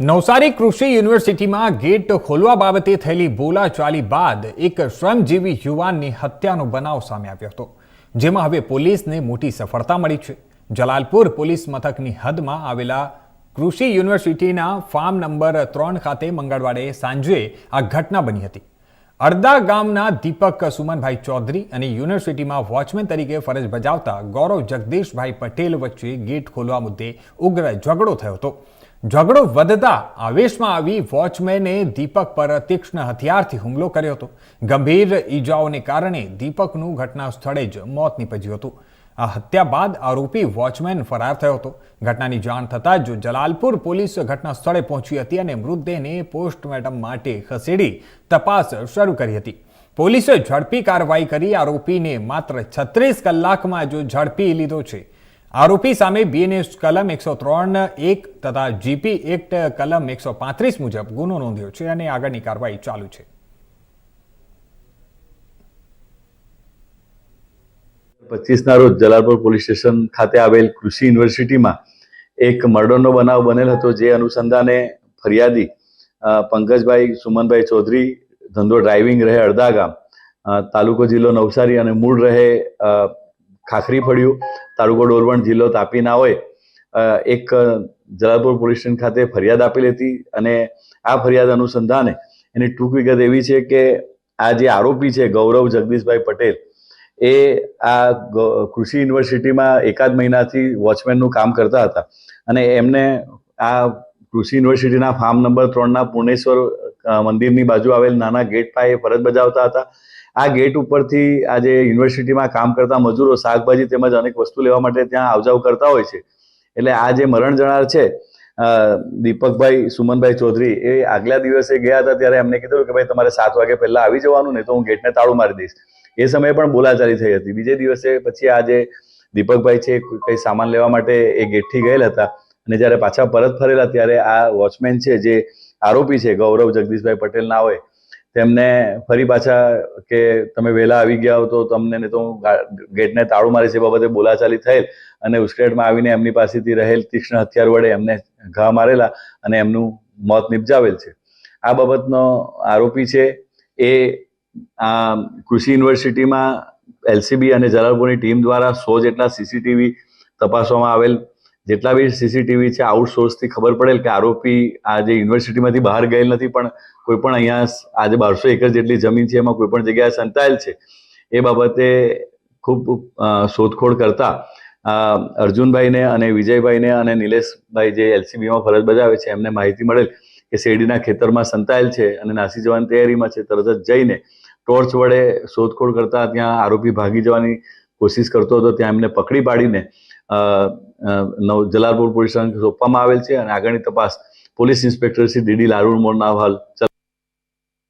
નવસારી કૃષિ યુનિવર્સિટીમાં ગેટ ખોલવા બાબતે થયેલી બોલાચાલી બાદ એક શ્રમજીવી યુવાનની હત્યાનો બનાવ સામે આવ્યો હતો, જેમાં હવે પોલીસને મોટી સફળતા મળી છે. જલાલપુર પોલીસ મથકની હદમાં આવેલા કૃષિ યુનિવર્સિટીના ફાર્મ નંબર ત્રણ ખાતે મંગળવારે સાંજે આ ઘટના બની હતી. અડદા ગામના દીપક સુમનભાઈ ચૌધરી અને યુનિવર્સિટીમાં વોચમેન તરીકે ફરજ બજાવતા ગૌરવ જગદીશભાઈ પટેલ વચ્ચે ગેટ ખોલવા મુદ્દે ઉગ્ર ઝઘડો થયો હતો. ઝઘડો વધતા આવેશમાં આવી વોચમેને દીપક પર તીક્ષ્ણ હથિયારથી હુમલો કર્યો હતો. ગંભીર ઈજાઓને કારણે દીપકનું ઘટના સ્થળે જ મોત નીપજ્યું હતું. આ હત્યા બાદ આરોપી વોચમેન ફરાર થયો હતો. ઘટનાની જાણ થતાં જ જલાલપુર પોલીસ ઘટના સ્થળે પહોંચી હતી અને મૃતદેહને પોસ્ટમોર્ટમ માટે ખસેડી તપાસ શરૂ કરી હતી. પોલીસે ઝડપી કાર્યવાહી કરી. આરોપીને માત્ર છત્રીસ કલાકમાં જ ઝડપી લીધો છે. આરોપી સામે બીએનએસ કલમ એકસો ત્રણ, એક તથા જીપી એક્ટ કલમ એકસો પાંત્રીસ મુજબ ગુનો નોંધ્યો છે અને આગળની કાર્યવાહી ચાલુ છે. પચીસના રોજ જલાલપુર પોલીસ સ્ટેશન ખાતે આવેલ કૃષિ યુનિવર્સિટીમાં એક મર્ડરનો બનાવ બનેલ હતો, જે અનુસંધાને ફરિયાદી પંકજભાઈ સુમનભાઈ ચૌધરી, ધંધો ડ્રાઇવિંગ રહે અડધા ગામ તાલુકો જિલ્લો નવસારી અને મૂળ રહે ખાખરી પડ્યું. તાલુકો ઓરવણ જિલ્લો તાપી ના હોય એક જલાલપુર પોલીસ સ્ટેશન ખાતે ફરિયાદ આપેલી હતી અને આ ફરિયાદ અનુસંધાને એની ટૂંક વિગત એવી છે કે આ જે આરોપી છે ગૌરવ જગદીશભાઈ પટેલ, એ આ કૃષિ યુનિવર્સિટીમાં એકાદ મહિનાથી વોચમેનનું કામ કરતા હતા. અને એમને આ કૃષિ યુનિવર્સિટીના ફાર્મ નંબર ત્રણના પૂર્ણેશ્વર મંદિરની બાજુ આવેલ નાના ગેટ પાસે ફરજ બજાવતા હતા. આ ગેટ ઉપરથી આજે યુનિવર્સિટીમાં કામ કરતા મજૂરો શાકભાજી તેમજ અનેક વસ્તુ લેવા માટે ત્યાં આવજાવ કરતા હોય છે. એટલે આ જે મરણ જનાર છે દીપકભાઈ સુમનભાઈ ચૌધરી, એ આગલા દિવસે ગયા હતા ત્યારે એમને કીધું કે ભાઈ તમારે સાત વાગે પહેલા આવી જવાનું ને તો હું ગેટને તાળું મારી દઈશ. એ સમયે પણ બોલાચાલી થઈ હતી. બીજે દિવસે પછી આ જે દીપકભાઈ છે, કઈ સામાન લેવા માટે એ ગેટથી ગયેલા હતા. અને જ્યારે પાછા પરત ફરેલા ત્યારે આ વોચમેન છે, જે આરોપી છે, ગૌરવ જગદીશભાઈ પટેલ ના હોય તેમને ફરી પાછા કે તમે વહેલા આવી ગયા હો તો તમને ને તો ગેટને તાળું મારી છે બાબતે બોલાચાલી થયેલ અને ઉશ્કેટમાં આવીને એમની પાસેથી રહેલ તીક્ષ્ણ હથિયાર વડે એમને ઘા મારેલા અને એમનું મોત નિપજાવેલ છે. આ બાબતનો આરોપી છે એ આ કૃષિ યુનિવર્સિટીમાં એલસીબી અને જલાલપુરની ટીમ દ્વારા સો જેટલા સીસીટીવી તપાસવામાં આવેલ જેટલા બી સીસીટીવી છે આઉટસોર્સથી ખબર પડેલ કે આરોપી આજે યુનિવર્સિટીમાંથી બહાર ગયેલ નથી, પણ કોઈ પણ અહીંયા આજે બારસો એકર જેટલી જમીન છે, એમાં કોઈ પણ જગ્યાએ સંતાયેલ છે. એ બાબતે ખૂબ શોધખોળ કરતા અર્જુનભાઈને અને વિજયભાઈને અને નિલેશભાઈ જે એલસીબીમાં ફરજ બજાવે છે, એમને માહિતી મળેલ કે શેરડીના ખેતરમાં સંતાયેલ છે અને નાસી જવાની તૈયારીમાં છે, તરત જ જઈને ટોર્ચ વડે શોધખોળ કરતા ત્યાં આરોપી ભાગી જવાની કોશિશ કરતો હતો, ત્યાં એમને પકડી પાડીને નવ જલાલપુર પોલીસ સોંપવામાં આવેલ છે અને આગળની તપાસ પોલીસ ઇન્સ્પેક્ટર શ્રી ડીડી લારૂર મોરના હાલ